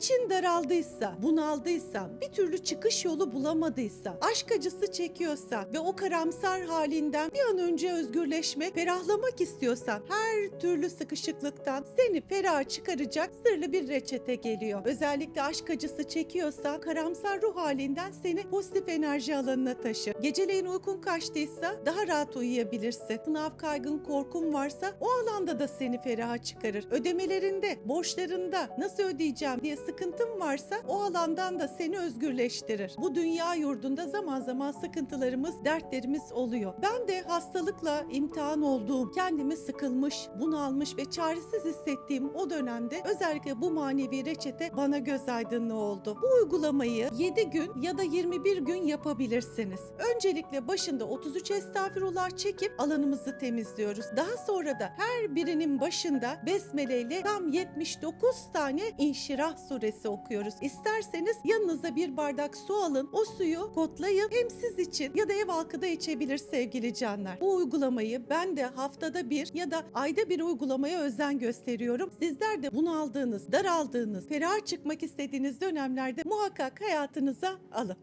için daraldıysa, bunaldıysan, bir türlü çıkış yolu bulamadıysan, aşk acısı çekiyorsan ve o karamsar halinden bir an önce özgürleşmek, ferahlamak istiyorsan her türlü sıkışıklıktan seni ferah çıkaracak sırlı bir reçete geliyor. Özellikle aşk acısı çekiyorsan karamsar ruh halinden seni pozitif enerji alanına taşır. Geceleyin uykun kaçtıysa daha rahat uyuyabilirsin. Sınav kaygın, korkun varsa o alanda da seni feraha çıkarır. Ödemelerinde, borçlarında nasıl ödeyeceğim diye sıkıntın varsa o alandan da seni özgürleştirir. Bu dünya yurdunda zaman zaman sıkıntılarımız, dertlerimiz oluyor. Ben de hastalıkla imtihan olduğum, kendimi sıkılmış, bunalmış ve çaresiz hissettiğim o dönemde özellikle bu manevi reçete bana göz aydınlığı oldu. Bu uygulamayı 7 gün ya da 21 gün yapabilirsiniz. Öncelikle başında 33 estağfirullah çekip alanımızı temizliyoruz. Daha sonra da her birinin başında besmele ile tam 79 tane İnşirah suresi okuyoruz. İsterseniz yanınıza bir bardak su alın. O suyu kotlayın. Hem siz için ya da ev halkı da içebilir sevgili canlar. Bu uygulamayı ben de haftada bir ya da ayda bir uygulamaya özen gösteriyorum. Sizler de bunu aldığınız, daraldığınız, ferah çıkmak istediğiniz dönemlerde muhakkak hayatınıza alın.